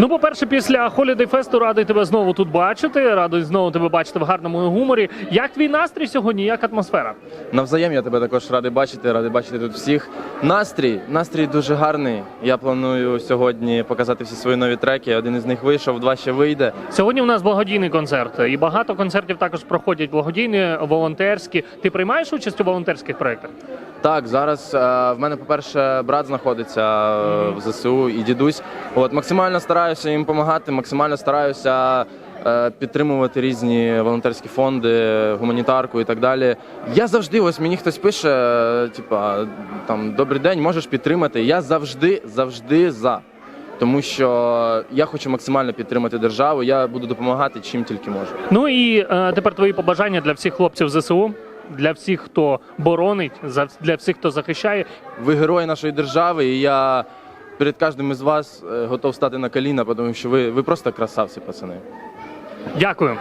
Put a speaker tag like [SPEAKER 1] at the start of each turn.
[SPEAKER 1] Ну, по-перше, після Holiday Fest радий тебе знову тут бачити. Радий знову тебе бачити в гарному гуморі. Як твій настрій сьогодні? Як атмосфера?
[SPEAKER 2] Навзаєм я тебе також радий бачити, радий бачити тут всіх. Настрій, настрій дуже гарний. Я планую сьогодні показати всі свої нові треки. Один із них вийшов, два ще вийде.
[SPEAKER 1] Сьогодні у нас благодійний концерт, і багато концертів також проходять благодійні, волонтерські. Ти приймаєш участь у волонтерських проєктах?
[SPEAKER 2] Так, зараз е, в мене, по-перше, брат знаходиться е, в ЗСУ і дідусь. От максимально стараюся їм допомагати, максимально стараюся е, підтримувати різні волонтерські фонди, гуманітарку і так далі. Я завжди, ось мені хтось пише, типа там добрий день, можеш підтримати. Я завжди, завжди за. Тому що я хочу максимально підтримати державу. Я буду допомагати чим тільки можу.
[SPEAKER 1] Ну і е, тепер твої побажання для всіх хлопців ЗСУ, для всіх, хто боронить, для всіх, хто захищає.
[SPEAKER 2] Ви герої нашої держави, і я перед кожним із вас е, готов стати на коліна, тому що ви, ви просто красавці, пацани.
[SPEAKER 1] Дякую.